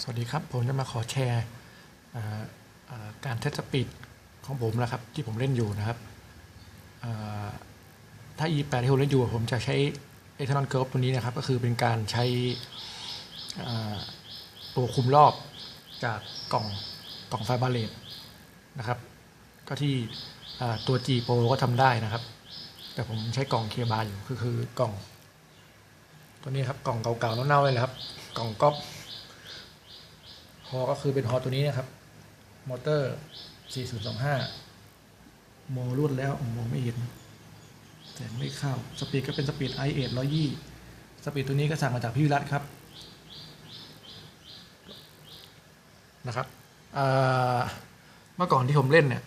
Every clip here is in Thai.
สวัสดีครับ ผมจะมาขอแชร์การเทสสปีดของผมนะครับ ที่ผมเล่นอยู่นะครับ ถ้า E8 ที่ผมเล่นอยู่ ผมจะใช้ e t h a n o l Curve ตัวนี้นะครับ ก็คือเป็นการใช้ตัวคุมรอบจากกล่องกล่องไฟบาเลตนะครับ ก็ที่ตัว G Pro ก็ทำได้นะครับ แต่ผมใช้กล่องเคบาอยู่คือคือกล่อง ตัวนี้ครับกล่องเก่าๆเน่าๆเลยแหละครับ กล่องก๊อป ฮอก็คือเป็นฮอตัวนี้นะครับ มอเตอร์ 4025 โมรุ่นแล้วมองไม่เห็นแต่ไม่เข้า สปีดก็เป็นสปีด i 8 120สปีดตัวนี้ก็สั่งมาจากพี่วิรัตครับ นะครับเมื่อก่อนที่ผมเล่นเนี่ย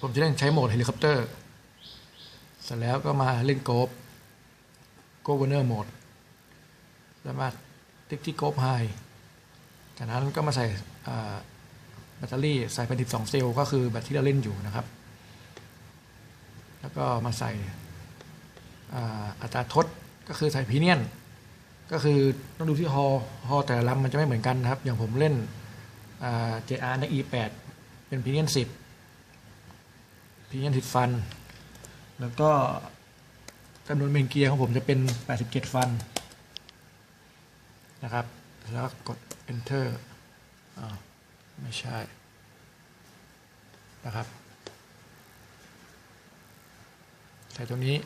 ผมจะเล่นใช้โหมดเฮลิคอปเตอร์ เสร็จแล้วก็มาเล่นโกฟโกเวอร์เนอร์โหมดแล้วมาติ๊กที่โกฟไฮ จากนั้นก็มาใส่แบตเตอรี่ใส่เป็น12เซลล์ก็คือแบตที่เราเล่นอยู่นะครับ แล้วก็มาใส่อัตราทดก็คือใส่พีเนียน ก็คือต้องดูที่ฮอฮอแต่ละลำมันจะไม่เหมือนกันนะครับ อย่างผมเล่น JR ใน E8 เป็นพีเนียน10พีเนียน10 ฟัน แล้วก็จำนวนเมนเกียร์ของผมจะเป็น 87 ฟันนะครับ แล้วกด enter อไม่ใช่ นะครับ ใส่ตัวนี้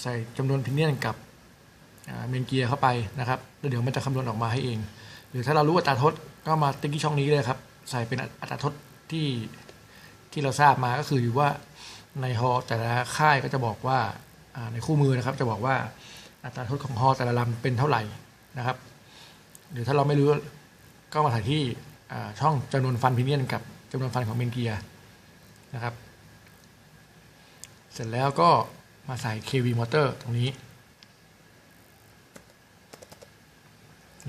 ใส่จำนวนพินเนียนกับเมนเกียร์เข้าไปนะครับแล้วเดี๋ยวมันจะคำนวณออกมาให้เอง หรือถ้าเรารู้อัตราทดก็มาติ๊กที่ช่องนี้เลยครับ ใส่เป็นอัตราทดที่ที่เราทราบมาก็คืออยู่ว่าในฮอแต่ละค่ายก็จะบอกว่าอ่าในคู่มือนะครับ จะบอกว่าอัตราทดของฮอแต่ละลำเป็นเท่าไหร่นะครับ หรือถ้าเราไม่รู้ก็มาถ่ายที่ช่องจำนวนฟันพิเนียนกับจำนวนฟันของเมนเกียนะครับ เสร็จแล้วก็มาใส่ KV มอเตอร์ตรงนี้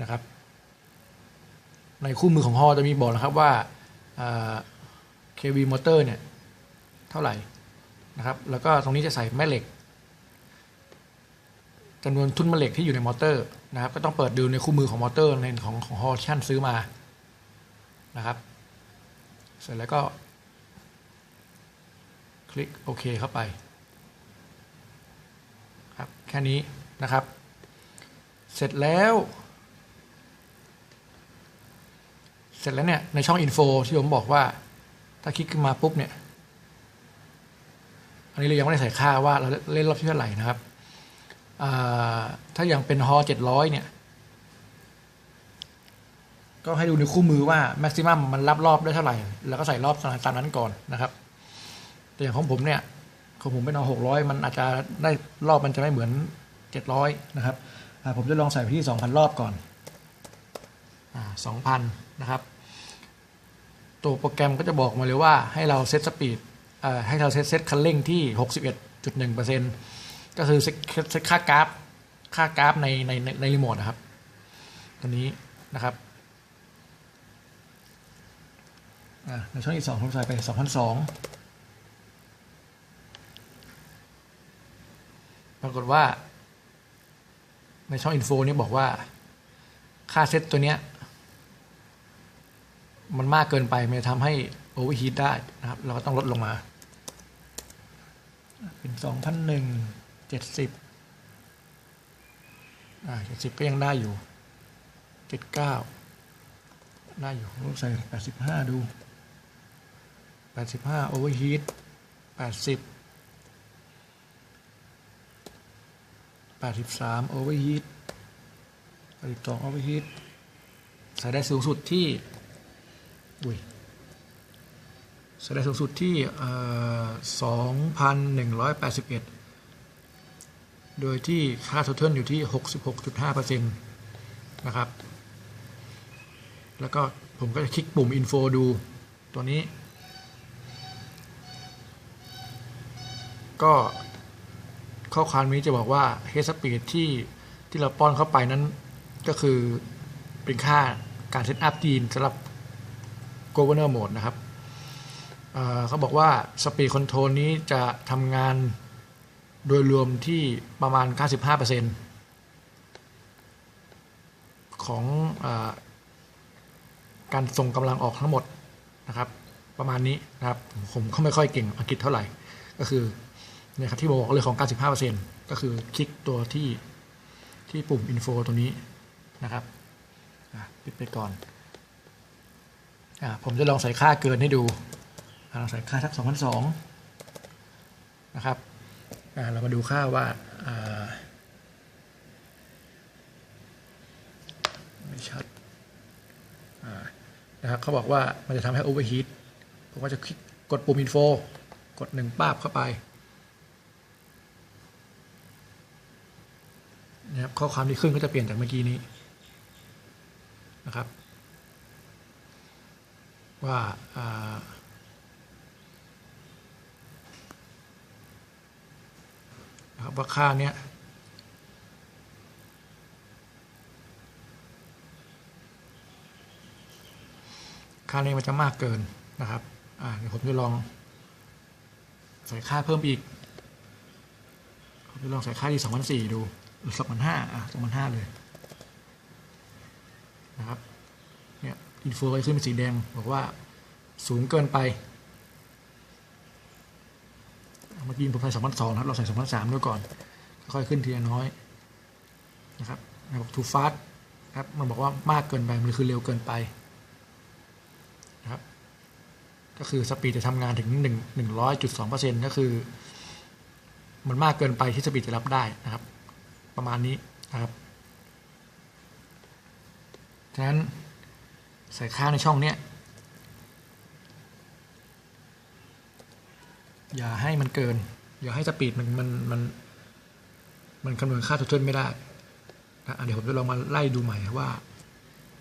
นะครับ ในคู่มือของฮอจะมีบอกนะครับว่า KV มอเตอร์เนี่ยเท่าไหร่นะครับ แล้วก็ตรงนี้จะใส่แม่เหล็กจำนวนทุนแม่เหล็กที่อยู่ในมอเตอร์ นะครับ ก็ต้องเปิดดูในคู่มือของมอเตอร์ในของของฮอที่นซื้อมานะครับ เสร็จแล้วก็ คลิกโอเคเข้าไปครับแค่นี้นะครับ เสร็จแล้ว เสร็จแล้วเนี่ย ในช่องอินโฟที่ผมบอกว่า ถ้าคลิกขึ้นมาปุ๊บเนี่ย อันนี้เรายังไม่ได้ใส่ค่าว่าเราเล่นรอบที่เท่าไหร่นะครับ ถ้าอย่างเป็นฮอเจ็ดร้อยเนี่ย ก็ให้ดูในคู่มือว่าแม็กซิมัมมันรับรอบได้เท่าไหร่ แล้วก็ใส่รอบตามนั้นก่อนนะครับ แต่อย่างของผมเนี่ย ของผมเป็นเอาหกร้อยมันอาจจะได้รอบมันจะไม่เหมือนเจ็ดร้อยนะครับผมจะลองใส่ไปที่สองพันรอบก่อนอ่าสองพันนะครับ ตัวโปรแกรมก็จะบอกมาเลยว่าให้เราเซตสปีดให้เราเซตเซตคันเร่งที่61.1%ก็คือเซต ก็คือเซตค่ากราฟ ค่ากราฟในในในรีโมทนะครับ ตัวนี้นะครับอ่าในช่องที่สองผมใส่ไป2,002ปรากฏว่า ในช่องอินโฟนี่บอกว่า ค่าเซตตัวเนี้ย มันมากเกินไป มันจะทำให้โอเวอร์ฮีทได้นะครับ เราก็ต้องลดลงมา เป็นสองพันหนึ่ง เจ็ดสิบอ่าเจ็ดสิบก็ยังได้อยู่เจ็ดเก้าได้อยู่ลองใส่แปดสิบห้าดูแปดสิบห้าโอเวอร์ฮีทแปดสิบแปดสิบสามโอเวอร์ฮีทแปดสิบสองโอเวอร์ฮีทใส่ได้สูงสุดที่อุ้ยแสดงสูงสุดที่สองพันหนึ่งร้อยแปดสิบเอ็ด โดยที่ค่า total อยู่ที่หกสิบหกจุดห้าเปอร์เซ็นต์นะครับ แล้วก็ผมก็จะคลิกปุ่ม info ดูตัวนี้ ก็ข้อความนี้จะบอกว่า head speed ที่ที่เราป้อนเข้าไปนั้นก็คือเป็นค่าการเซตอัพดีนสำหรับ governor mode นะครับเอ่อเขาบอกว่า speed control นี้จะทำงาน โดยรวมที่ประมาณ 95%ของอการส่งกำลังออกทั้งหมดนะครับ ประมาณนี้นะครับ ผมก็ไม่ค่อยเก่งอังกฤษเท่าไหร่ ก็คือเนี่ยครับที่บอกเลยของ 95%ก็คือคลิกตัวที่ที่ปุ่ม info ตัวนี้นะครับปิดไปก่อนอผมจะลองใส่ค่าเกินให้ดูลองใส่ค่าทัก2,002นะครับ เรามาดูค่าว่าไม่ชัดนะครับเขาบอกว่ามันจะทำให้ overheat ผมก็จะคลิกกดปุ่ม info กดหนึ่งป้าบเข้าไปนะครับข้อความที่ขึ้นก็จะเปลี่ยนจากเมื่อกี้นี้นะครับ ว่าอ่า นะครับว่าค่าเนี้ยค่านี้มันจะมากเกินนะครับอ่าเดี๋ยวผมจะลอง ใส่ค่าเพิ่มอีกผมจะลองใส่ค่าที่สองพันสี่ดูหรือสองพันห้าอะสองพันห้าเลยนะครับเนี่ยอินโฟขึ้นเป็นสีแดงบอกว่าสูงเกินไป เมื่อกี้ผมใส่สองพันสองครับเราใส่สองพันสามด้วยก่อน ค่อยขึ้นทีละน้อยนะครับบอก too fast ครับมันบอกว่ามากเกินไปมันคือเร็วเกินไปนะครับก็คือสปีดจะทำงานถึงหนึ่งหนึ่งร้อยจุดสองเปอร์เซ็นต์ก็คือ มันมากเกินไปที่สปีดจะรับได้นะครับ ประมาณนี้นะครับฉะนั้นใส่ค่าในช่องเนี้ย อย่าให้มันเกิน อย่าให้สปีดมันมันมันมันคำนวณค่าตัวต้นไม่ได้นะเดี๋ยวผมจะลองมาไล่ดูใหม่ว่า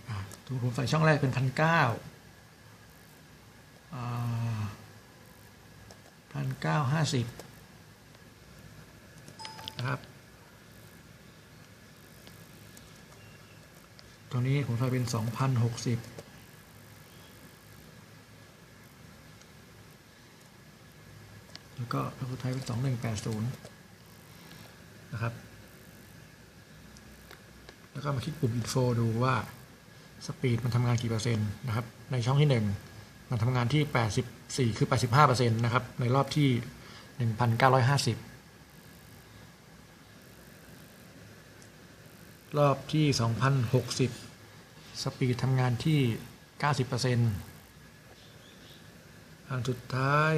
อะสมมติผมใส่ช่องแรกเป็นพันเก้าพันเก้าห้าสิบนะครับ ตรงนี้ผมใส่เป็นสองพันหกสิบ แล้วก็พระพุทธไทยเป็นสองหนึ่งแปดศูนย์นะครับ แล้วก็มาคลิกปุ่ม info ดูว่าสปีดมันทำงานกี่เปอร์เซ็นต์นะครับ ในช่องที่หนึ่งมันทำงานที่แปดสิบสี่คือแปดสิบห้าเปอร์เซ็นต์นะครับ ในรอบที่หนึ่งพันเก้าร้อยห้าสิบรอบที่2,060สปีดทำงานที่90%อันสุดท้าย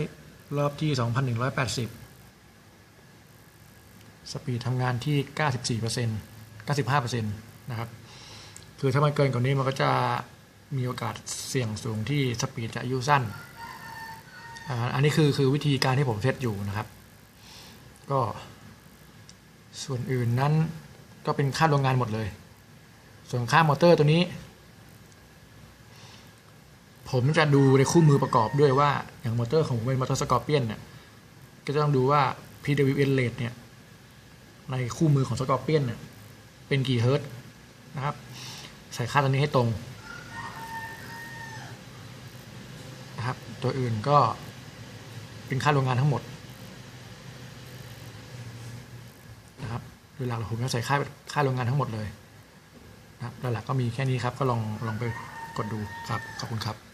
รอบที่ 2,180 สปีดทำงานที่ 94% 95%นะครับ คือถ้ามันเกินกว่านี้มันก็จะมีโอกาสเสี่ยงสูงที่สปีดจะอายุสั้น อันนี้คือคือวิธีการที่ผมเซตอยู่นะครับ ก็ส่วนอื่นนั้นก็เป็นค่าโรงงานหมดเลย ส่วนค่ามอเตอร์ตัวนี้ ผมจะดูในคู่มือประกอบด้วยว่า อย่างมอเตอร์ของผมเป็นมอเตอร์สกอร์เปียนเนี่ยก็จะต้องดูว่า PWM rate เนี่ย ในคู่มือของสกอร์เปียนเนี่ยเป็นกี่เฮิร์ตนะครับ ใส่ค่าตัวนี้ให้ตรงนะครับ ตัวอื่นก็เป็นค่าโรงงานทั้งหมดนะครับเวลาผมจะใส่ค่าค่าโรงงานทั้งหมดเลยนะครับหลักๆก็มีแค่นี้ครับก็ลองลองไปกดดูครับ ขอบคุณครับ